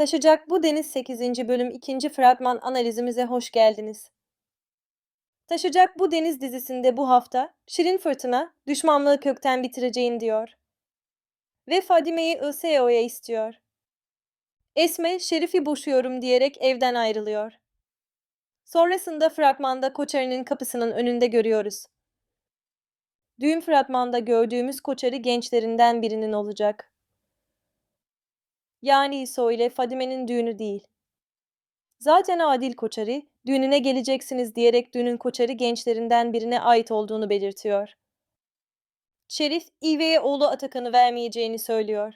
Taşacak bu Deniz 8. bölüm 2. fragman analizimize hoş geldiniz. Taşacak bu Deniz dizisinde bu hafta Şirin Fırtına düşmanlığı kökten bitireceğim diyor. Ve Fadime'yi ÖSEO'ya istiyor. Esme Şerif'i boşuyorum diyerek evden ayrılıyor. Sonrasında fragmanda Koçarı'nın kapısının önünde görüyoruz. Düğün fragmanda gördüğümüz Koçarı gençlerinden birinin olacak. Yani İso ile Fadime'nin düğünü değil. Zaten Adil Koçarı, düğününe geleceksiniz diyerek düğünün Koçarı gençlerinden birine ait olduğunu belirtiyor. Şerif, İve'ye oğlu Atakan'ı vermeyeceğini söylüyor.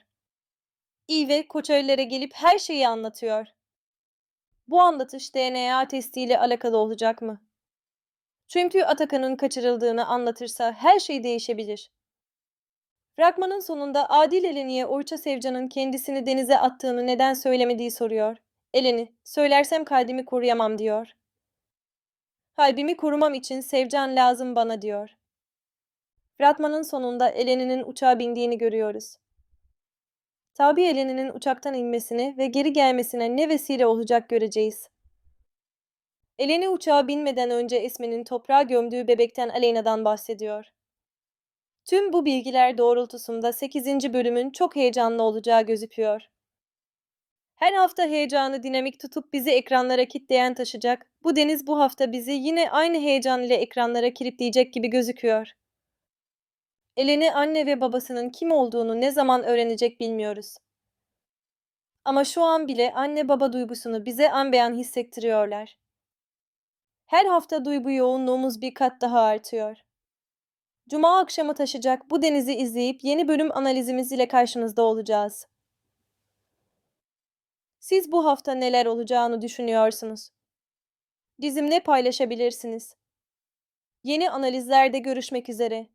İve, Koçarılara gelip her şeyi anlatıyor. Bu anlatış DNA testiyle alakalı olacak mı? Çünkü Atakan'ın kaçırıldığını anlatırsa her şey değişebilir. Fragmanın sonunda Adil Eleni'ye Orça Sevcan'ın kendisini denize attığını neden söylemediği soruyor. Eleni, söylersem kalbimi koruyamam diyor. Kalbimi korumam için Sevcan lazım bana diyor. Fragmanın sonunda Eleni'nin uçağa bindiğini görüyoruz. Tabi Eleni'nin uçaktan inmesini ve geri gelmesine ne vesile olacak göreceğiz. Eleni uçağa binmeden önce Esme'nin toprağa gömdüğü bebekten Aleyna'dan bahsediyor. Tüm bu bilgiler doğrultusunda 8. bölümün çok heyecanlı olacağı gözüküyor. Her hafta heyecanı dinamik tutup bizi ekranlara kitleyen taşacak, bu deniz bu hafta bizi yine aynı heyecan ile ekranlara kilitleyecek gibi gözüküyor. Eleni anne ve babasının kim olduğunu ne zaman öğrenecek bilmiyoruz. Ama şu an bile anne baba duygusunu bize an beyan hissettiriyorlar. Her hafta duygu yoğunluğumuz bir kat daha artıyor. Cuma akşamı taşacak bu denizi izleyip yeni bölüm analizimiz ile karşınızda olacağız. Siz bu hafta neler olacağını düşünüyorsunuz? Bizimle paylaşabilirsiniz. Yeni analizlerde görüşmek üzere.